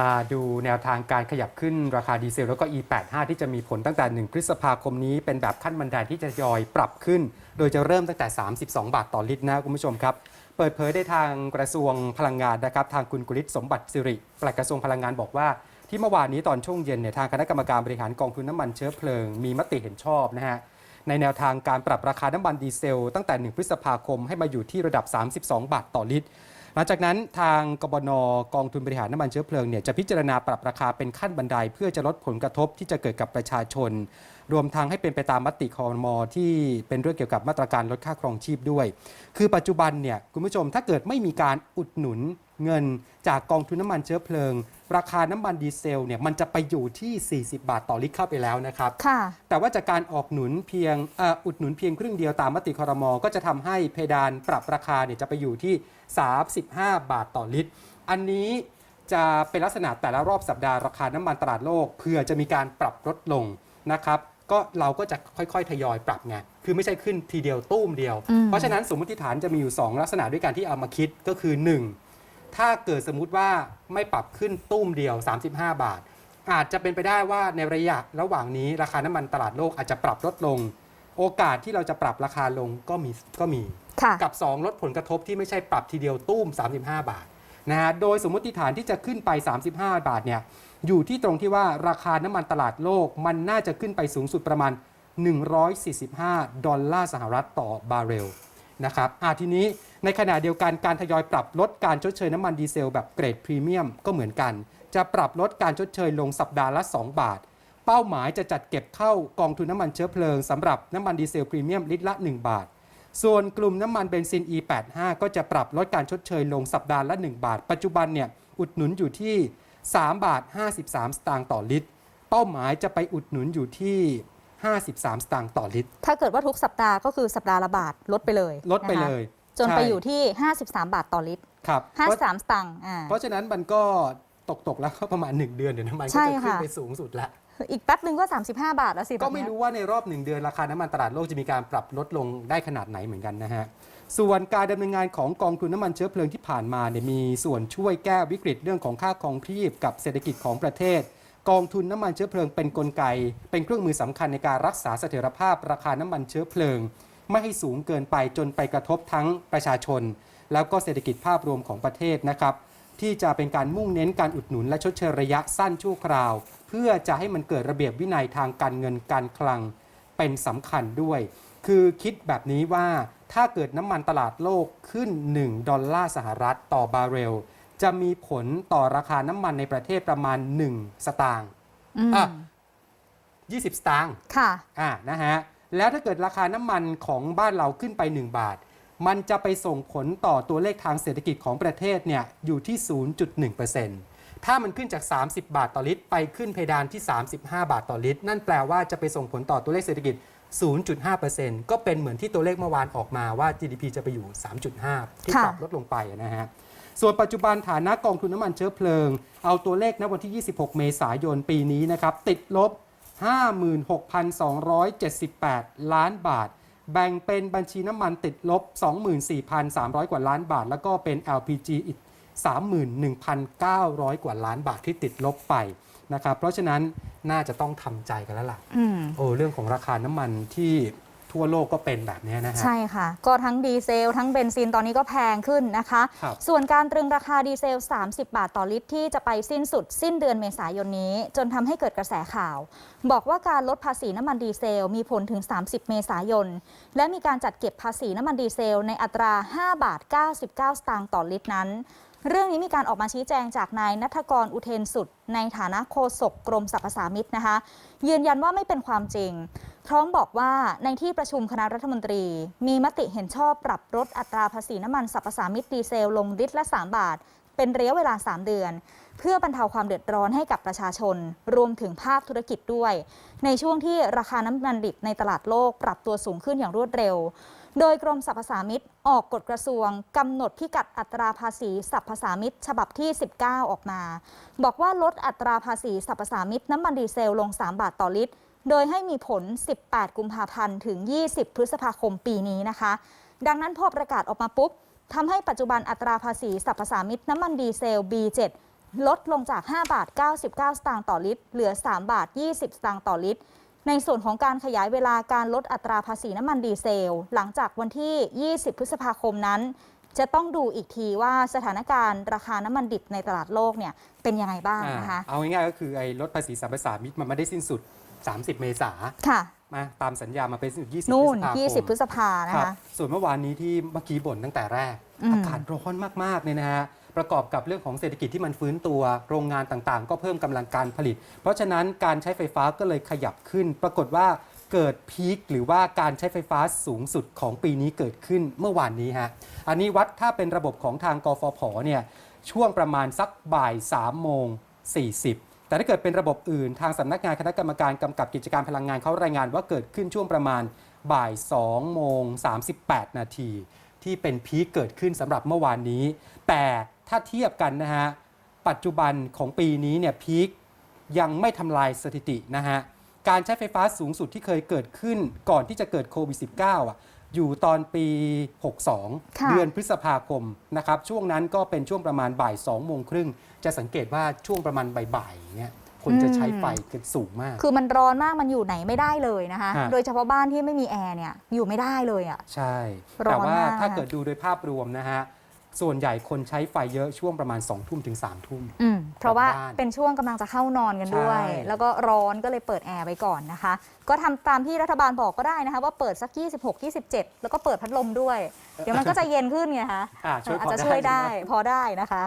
มาดูแนวทางการขยับขึ้นราคาดีเซล แล้วก็ E85 ที่จะมีผลตั้งแต่ 1 พฤษภาคมนี้ เป็นแบบขั้นบันไดที่จะยอยปรับขึ้น โดยจะเริ่มตั้งแต่ 32 บาทต่อลิตรนะคุณผู้ชมครับ เปิดเผยได้ทางกระทรวงพลังงานนะครับ ทางคุณกุลิศสมบัติสิริปลัดกระทรวงพลังงานบอกว่า ที่เมื่อวานนี้ตอนช่วงเย็นเนี่ยทางคณะกรรมการบริหารกองทุนน้ำมันเชื้อเพลิง มีมติเห็นชอบนะฮะในแนวทางการปรับราคาน้ำมันดีเซล ตั้งแต่ 1 พฤษภาคมให้มาอยู่ที่ระดับ 32 บาทต่อลิตร หลังจากนั้นทางกบนกองทุนบริหารน้ำมันเชื้อเพลิงเนี่ยจะพิจารณาปรับราคาเป็นขั้นบันไดเพื่อจะลดผลกระทบที่จะเกิดกับประชาชน รวมทั้งให้เป็นไปตามมติคอรมอที่เป็นเรื่องเกี่ยวกับมาตรการลดค่าครองชีพด้วย คือปัจจุบันเนี่ยคุณผู้ชมถ้าเกิดไม่มีการอุดหนุนเงินจากกองทุนน้ำมันเชื้อเพลิง ราคาน้ำมันดีเซลเนี่ยมันจะไปอยู่ที่ 40 บาทต่อลิตรเข้าไปแล้วนะครับค่ะแต่ว่าจากการออกหนุนเพียงเอ่ออุดหนุนเพียงครึ่งเดียวตามมติคอรมอก็จะทำให้เพดานปรับราคาเนี่ยจะไปอยู่ที่ 35 บาทต่อลิตร อันนี้จะเป็นลักษณะแต่ละรอบสัปดาห์ราคาน้ำมันตลาดโลกเพื่อจะมีการปรับลดลงนะครับ ก็เราก็จะค่อยๆ ทยอยปรับไง คือไม่ใช่ขึ้นทีเดียวตุ้มเดียวอืมเพราะฉะนั้นสมมติฐานจะมีอยู่ 2 ลักษณะด้วยกันที่เอามาคิดก็คือ 1. ถ้าเกิดสมมุติว่าไม่ปรับขึ้นตุ้มเดียว 35 บาท อาจจะเป็นไปได้ว่าในระยะระหว่างนี้ราคาน้ำมันตลาดโลกอาจจะปรับลดลง โอกาสที่เราจะปรับราคาลงก็มีก็มีค่ะกับ 2 ลดผลกระทบที่ไม่ใช่ปรับทีเดียวตุ้ม 35 บาท นะฮะโดยสมมติฐานที่จะขึ้นไป 35 บาทเนี่ยอยู่ที่ตรงที่ว่าราคาน้ำมันตลาดโลกมันน่าจะขึ้นไปสูงสุดประมาณ 145 ดอลลาร์สหรัฐต่อบาร์เรลนะครับอาทีนี้ในขณะเดียวกันการทยอยปรับลดการชดเชยน้ำมันดีเซลแบบเกรดพรีเมียมก็เหมือนกัน จะปรับลดการชดเชยลงสัปดาห์ละ 2 บาท เป้าหมายจะจัดเก็บเข้ากองทุนน้ำมันเชื้อเพลิงสำหรับน้ำมันดีเซลพรีเมียมลิตรละ 1 บาท ส่วนกลุ่มน้ำมันเบนซิน E85 ก็จะปรับลดการชดเชยลงสัปดาห์ละ 1 บาท ปัจจุบันเนี่ยอุดหนุนอยู่ที่ 3 บาท 53 สตางค์ต่อลิตร เป้าหมายจะไปอุดหนุนอยู่ที่ 53 สตางค์ต่อลิตร ถ้าเกิดว่าทุกสัปดาห์ก็คือสัปดาห์ละบาทลดไปเลยลดไปนะคะเลย จนไปใช่อยู่ที่ 53 บาทต่อลิตรครับเพราะ53 สตางค์อ่าเพราะฉะนั้นมันก็ตกตกๆแล้วก็ประมาณ 1 เดือนเดี๋ยวน้ำมันใช่ก็จะขึ้นค่ะไปสูงสุดแล้ว อีกแป๊บนึงก็ 35 บาทแล้วสิก็ไม่แบบเนี้ยรู้ว่าในรอบหนึ่งเดือนราคาน้ำมันตลาดโลกจะมีการปรับลดลงได้ขนาดไหนเหมือนกันนะฮะ ส่วนการดำเนินงานของกองทุนน้ำมันเชื้อเพลิงที่ผ่านมาเนี่ยมีส่วนช่วยแก้วิกฤตเรื่องของค่าครองชีพกับเศรษฐกิจของประเทศ กองทุนน้ำมันเชื้อเพลิงเป็นกลไก เป็นเครื่องมือสำคัญในการรักษาเสถียรภาพราคาน้ำมันเชื้อเพลิง ไม่ให้สูงเกินไปจนไปกระทบทั้งประชาชน แล้วก็เศรษฐกิจภาพรวมของประเทศนะครับ ที่จะเป็นการมุ่งเน้นการอุดหนุนและชดเชยระยะสั้นชั่วคราว เพื่อจะให้มันเกิดระเบียบวินัยทางการเงินการคลังเป็นสำคัญด้วย คือคิดแบบนี้ว่าถ้าเกิดน้ำมันตลาดโลกขึ้น 1 ดอลลาร์สหรัฐต่อบาร์เรล จะมีผลต่อราคาน้ำมันในประเทศประมาณ 1 สตางค์อืมอะ20สตางค์ค่ะอ่าอ่านะฮะ แล้วถ้าเกิดราคาน้ำมันของบ้านเราขึ้นไป 1 บาท มันจะไปส่งผลต่อตัวเลขทางเศรษฐกิจของประเทศเนี่ยอยู่ที่ 0.1% ถ้ามันขึ้นจาก 30 บาทต่อลิตร ไปขึ้นเพดานที่ 35 บาทต่อลิตร นั่นแปลว่าจะไปส่งผลต่อตัวเลขเศรษฐกิจ 0.5%ก็เป็นเหมือนที่ตัวเลขเมื่อวานออกมาว่า GDP จะไปอยู่ 3.5 ที่ค่ะปรับลดลงไปนะฮะส่วนปัจจุบันฐานะกองทุนน้ำมันเชื้อเพลิง เอาตัวเลขณวันที่ 26 เมษายนปีนี้นะครับติดลบ 56,278 ล้านบาท แบ่งเป็นบัญชีน้ำมันติดลบ 24,300 กว่าล้านบาท แล้วก็เป็น LPG อีก 31,900 กว่าล้านบาทที่ติดลบไปนะครับเพราะฉะนั้นน่าจะต้องทำใจกันแล้วล่ะอืมโอ้เรื่องของราคาน้ำมันที่ทั่วโลกก็เป็นแบบนี้นะฮะใช่ค่ะ ก็ทั้งดีเซล ทั้งเบนซินตอนนี้ก็แพงขึ้นนะคะครับส่วนการตรึงราคาดีเซล 30 บาทต่อลิตรที่จะไปสิ้นสุด สิ้นเดือนเมษายนนี้ จนทำให้เกิดกระแสข่าว บอกว่าการลดภาษีน้ำมันดีเซล มีผลถึง 30 เมษายน และมีการจัดเก็บภาษีน้ำมันดีเซล ในอัตรา 5 บาท 99 สตางค์ต่อลิตรนั้น เรื่องนี้มีการออกมาชี้แจงจากนายนัทกรอุเทนสุด ในฐานะโฆษกกรมสรรพสามิตนะคะ ยืนยันว่าไม่เป็นความจริง พร้อมบอกว่าในที่ประชุมคณะรัฐมนตรี มีมติเห็นชอบปรับลดอัตราภาษีน้ำมันสรรพสามิตดีเซลลงลิตรละ 3 บาท เป็นระยะเวลา 3 เดือน เพื่อบรรเทาความเดือดร้อนให้กับประชาชน รวมถึงภาคธุรกิจด้วย ในช่วงที่ราคาน้ำมันดิบในตลาดโลกปรับตัวสูงขึ้นอย่างรวดเร็ว โดยกรมสรรพสามิตออกกฎกระทรวงกำหนดพิกัดอัตราภาษีสรรพสามิตฉบับที่ 19 ออกมา บอกว่าลดอัตราภาษีสรรพสามิตน้ำมันดีเซลลง 3 บาทต่อลิตร โดยให้มีผล 18 กุมภาพันธ์ถึง 20 พฤษภาคมปีนี้นะคะ ดังนั้นพอประกาศออกมาปุ๊บทำให้ปัจจุบันอัตราภาษีสรรพสามิตน้ำมันดีเซล B7 ลดลงจาก 5 บาท 99 สตางค์ต่อลิตร เหลือ 3 บาท 20 สตางค์ต่อลิตร ในส่วนของการขยายเวลาการลดอัตราภาษีน้ำมันดีเซล หลังจากวันที่ 20 พฤษภาคมนั้น จะต้องดูอีกทีว่าสถานการณ์ราคาน้ำมันดิบในตลาดโลกเนี่ยเป็นยังไงบ้างนะคะอ่าเอาง่ายๆก็คือไอ้ลดภาษีสรรพสามิตมันไม่ได้สิ้นสุด 30 เมษาค่ะมาตามสัญญามาเป็นสิ้นสุด20นู่นพฤษภาคม20 พฤษภานะครัคะบส่วนเมื่อวานนี้ที่เมื่อกี้บ่นตั้งแต่แรกอืมอากาศร้อนมากๆเนี่ยนะฮะ ประกอบกับเรื่องของเศรษฐกิจที่มันฟื้นตัว โรงงานต่างๆ ก็เพิ่มกำลังการผลิต เพราะฉะนั้นการใช้ไฟฟ้าก็เลยขยับขึ้น ปรากฏว่าเกิดพีคหรือว่าการใช้ไฟฟ้าสูงสุดของปีนี้เกิดขึ้นเมื่อวานนี้ฮะ อันนี้วัดถ้าเป็นระบบของทางกฟผเนี่ยช่วงประมาณสักบ่าย3โมง40แต่ถ้าเกิดเป็นระบบอื่นทางสำนักงานคณะกรรมการกำกับกิจการพลังงานเขารายงานว่าเกิดขึ้นช่วงประมาณบ่าย2โมง38 นาที ที่เป็นพีคเกิดขึ้นสำหรับเมื่อวานนี้ แต่ถ้าเทียบกันนะฮะ ปัจจุบันของปีนี้เนี่ยพีคยังไม่ทำลายสถิตินะฮะ การใช้ไฟฟ้าสูงสุดที่เคยเกิดขึ้นก่อนที่จะเกิดโควิด -19 อะอยู่ตอนปี 62ค่ะเดือนพฤษภาคมนะครับ ช่วงนั้นก็เป็นช่วงประมาณบ่าย2โมงครึ่ง จะสังเกตว่าช่วงประมาณบ่ายๆเนี่ย คนจะใช้ไฟกันสูงมาก คือมันร้อนมากมันอยู่ไหนไม่ได้เลยนะคะ ฮะ โดยเฉพาะบ้านที่ไม่มีแอร์เนี่ยอยู่ไม่ได้เลยอะ ใช่ ร้อนแต่ว่ามากถ้าเกิดดูโดยภาพรวมนะฮะ ส่วนใหญ่คนใช้ไฟเยอะช่วงประมาณ2ทุ่มถึง3ทุ่ม อืมเพราะว่ากลับบ้านเป็นช่วงกำลังจะเข้านอนกันด้วย ใช่ แล้วก็ร้อนก็เลยเปิดแอร์ไว้ก่อนนะคะ ก็ทำตามที่รัฐบาลบอกก็ได้นะคะ ว่าเปิดสัก 26 27 แล้วก็เปิดพัดลมด้วย เดี๋ยวมันก็จะเย็นขึ้นไงคะอ่าช่วยอาจพอจะได้ช่วยได้ใช่หมพอได้นะคะ